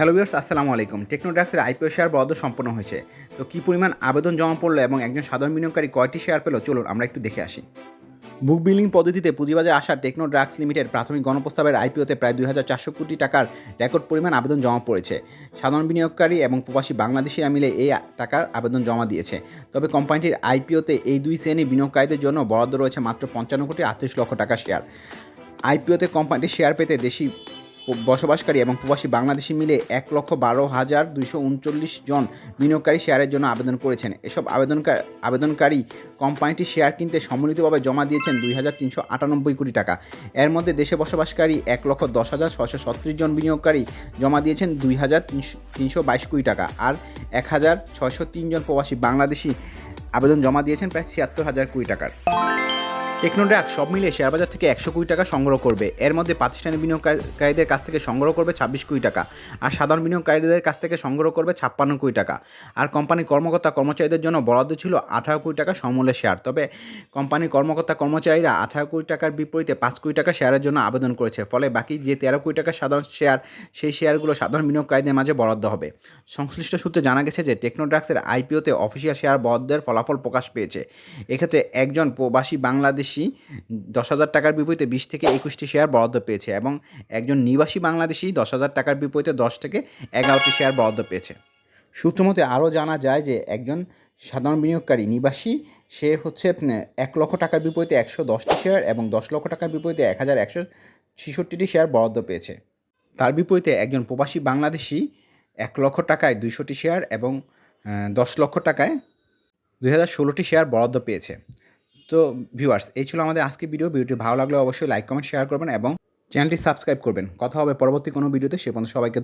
Hello viewers, আসসালামু আলাইকুম। টেকনোড্রাক্সের IPO share বরাদ্দ সম্পন্ন হয়েছে। তো কী পরিমাণ আবেদন জমা পড়ল এবং একজন সাধারণ বিনিয়োগকারী কয়টি শেয়ার পেল? চলুন আমরা একটু দেখে আসি। বুক বিলিং পদ্ধতিতে পুঁজিবাজারে আসা টেকনো ড্রাগস লিমিটেড প্রাথমিক গণপ্রস্তাবের আইপিওতে প্রায় দুই হাজার চারশো কোটি টাকার রেকর্ড পরিমাণ আবেদন জমা পড়েছে। সাধারণ বিনিয়োগকারী এবং প্রবাসী বাংলাদেশিরা মিলে এই টাকার আবেদন জমা দিয়েছে। তবে কোম্পানিটির আইপিওতে এই দুই শ্রেণি বিনিয়োগকারীদের জন্য বরাদ্দ রয়েছে মাত্র পঞ্চান্ন কোটি আটত্রিশ লক্ষ টাকা শেয়ার। আইপিওতে কোম্পানিটির শেয়ার পেতে দেশি বসবাসকারী এবং প্রবাসী বাংলাদেশি মিলে এক লক্ষ বারো হাজার দুইশো উনচল্লিশ জন বিনিয়োগকারী শেয়ারের জন্য আবেদন করেছেন। এসব আবেদনকারী আবেদনকারী কোম্পানিটি শেয়ার কিনতে সম্মিলিতভাবে জমা দিয়েছেন দুই হাজার তিনশো আটানব্বই কোটি টাকা। এর মধ্যে দেশে বসবাসকারী এক লক্ষ দশ হাজার ছশো ছত্রিশ জন বিনিয়োগকারী জমা দিয়েছেন দুই হাজার তিনশো বাইশ কোটি টাকা। আর এক হাজার ছয়শো তিন জন প্রবাসী বাংলাদেশি আবেদন জমা দিয়েছেন প্রায় ছিয়াত্তর হাজার কোটি টাকার। টেকনোড্রাক সব মিলিয়ে শেয়ারবাজার থেকে একশো কোটি টাকা সংগ্রহ করবে। এর মধ্যে প্রাতিষ্ঠানিক বিনিয়োগকারীদের কাছ থেকে সংগ্রহ করবে ছাব্বিশ কোটি টাকা, আর সাধারণ বিনিয়োগকারীদের কাছ থেকে সংগ্রহ করবে ছাপ্পান্ন কোটি টাকা। আর কোম্পানির কর্মকর্তা কর্মচারীদের জন্য বরাদ্দ ছিল আঠারো কোটি টাকা সমূল্যের শেয়ার। তবে কোম্পানির কর্মকর্তা কর্মচারীরা আঠারো কোটি টাকার বিপরীতে পাঁচ কোটি টাকা শেয়ারের জন্য আবেদন করেছে। ফলে বাকি যে তেরো কোটি টাকার সাধারণ শেয়ার, সেই শেয়ারগুলো সাধারণ বিনিয়োগকারীদের মাঝে বরাদ্দ হবে। সংশ্লিষ্ট সূত্রে জানা গেছে যে টেকনোড্রাক্সের আইপিওতে অফিসিয়াল শেয়ার বরাদ্দের ফলাফল প্রকাশ পেয়েছে। এক্ষেত্রে একজন প্রবাসী বাংলাদেশি দশ হাজার টাকার বিপরীতে বিশ থেকে একুশটি শেয়ার বরাদ্দ পেয়েছে এবং একজন নিবাসী বাংলাদেশি দশ হাজার টাকার বিপরীতে দশ থেকে এগারোটি শেয়ার বরাদ্দ পেয়েছে। সূত্রমতে আরও জানা যায় যে একজন সাধারণ বিনিয়োগকারী নিবাসী, সে হচ্ছে এক লক্ষ টাকার বিপরীতে একশো দশটি শেয়ার এবং দশ লক্ষ টাকার বিপরীতে এক হাজার একশো ছেষট্টিটি শেয়ার বরাদ্দ পেয়েছে। তার বিপরীতে একজন প্রবাসী বাংলাদেশি এক লক্ষ টাকায় দুইশোটি শেয়ার এবং দশ লক্ষ টাকায় দুই হাজার ষোলোটি শেয়ার বরাদ্দ পেয়েছে। তো ভিউয়ার্স এই ছিল আমাদের আজকে ভিডিও ভিডিওটি ভালো লাগলে অবশ্যই লাইক কমেন্ট শেয়ার করবেন এবং চ্যানেলটি সাবস্ক্রাইব করবেন কথা হবে পরবর্তী কোনো ভিডিওতে সে পর্যন্ত সবাইকে।